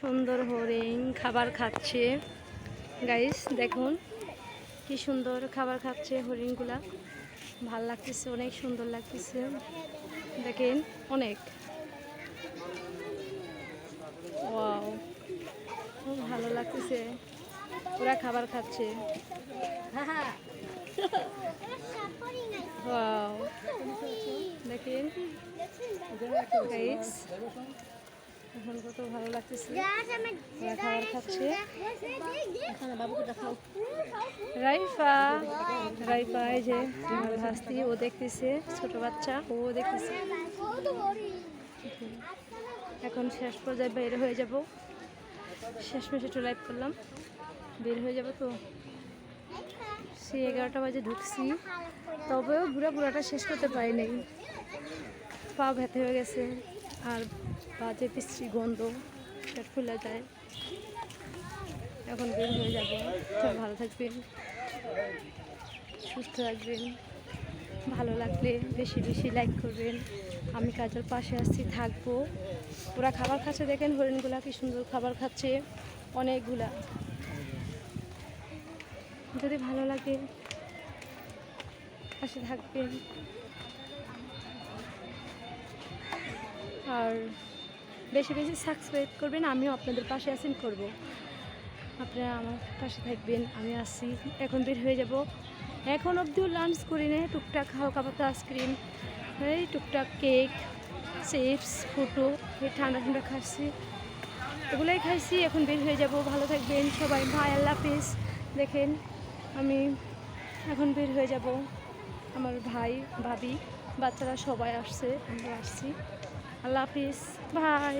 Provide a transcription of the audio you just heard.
সুন্দর হরিণ খাবার খাচ্ছে। গাইস দেখুন কি সুন্দর খাবার খাচ্ছে হরিণগুলা। ভালো লাগতেছে, অনেক সুন্দর লাগতেছে। দেখেন, অনেক। ওয়াও খুব ভালো লাগতেছে। ওরা খাবার খাচ্ছে। দেখেন। গাইস এখন কত ভালো লাগতেছে। ওরা খাবার খাচ্ছে। বাবুকে দেখাও। রাইফা রাইফা এই যে আমার ভাস্তি ও দেখতেছে ছোট বাচ্চা ও দেখতেছে। এখন শেষ পর্যায়ে বের হয়ে যাব। শেষ মেশে একটু লাইভ করলাম। বের হয়ে যাব তো? সেই এগারোটা বাজে ঢুকছি। তবেও ঘুরা ঘুরাটা শেষ করতে পারি নাই পা ব্যথা হয়ে গেছে। আর বাজে পিচ্ছি গন্ধ, পেট ফুলে যায়। এখন বের হয়ে যাব। ভালো থাকবেন, সুস্থ থাকবেন, ভালো লাগলে বেশি বেশি লাইক করবেন। আমি কাজের পাশে আসছি থাকব। ওরা খাবার খাচ্ছে, দেখেন হরিণগুলা কি সুন্দর খাবার খাচ্ছে। অনেকগুলা। যদি ভালো লাগে, পাশে থাকবেন। আর বেশি বেশি সাবস্ক্রাইব করবেন, আমিও আপনাদের পাশে আসেন করব। আপনারা আমার পাশে থাকবেন, আমি আসছি এখন বের হয়ে যাব। এখন অবধিও লাঞ্চ করি না টুকটাক হালকা পাতা আইসক্রিম এই টুকটাক কেক চিপস ফুটো, এই ঠান্ডা ঠান্ডা খাচ্ছি। এগুলোই খাইছি, এখন বের হয়ে যাব, ভালো থাকবেন সবাই, ভাই, আল্লাহ হাফিজ। দেখেন, আমি এখন বের হয়ে যাব। আমার ভাই, ভাবি, বাচ্চারা সবাই আসছে, আমরা আসছি। আল্লাহ হাফিজ ভাই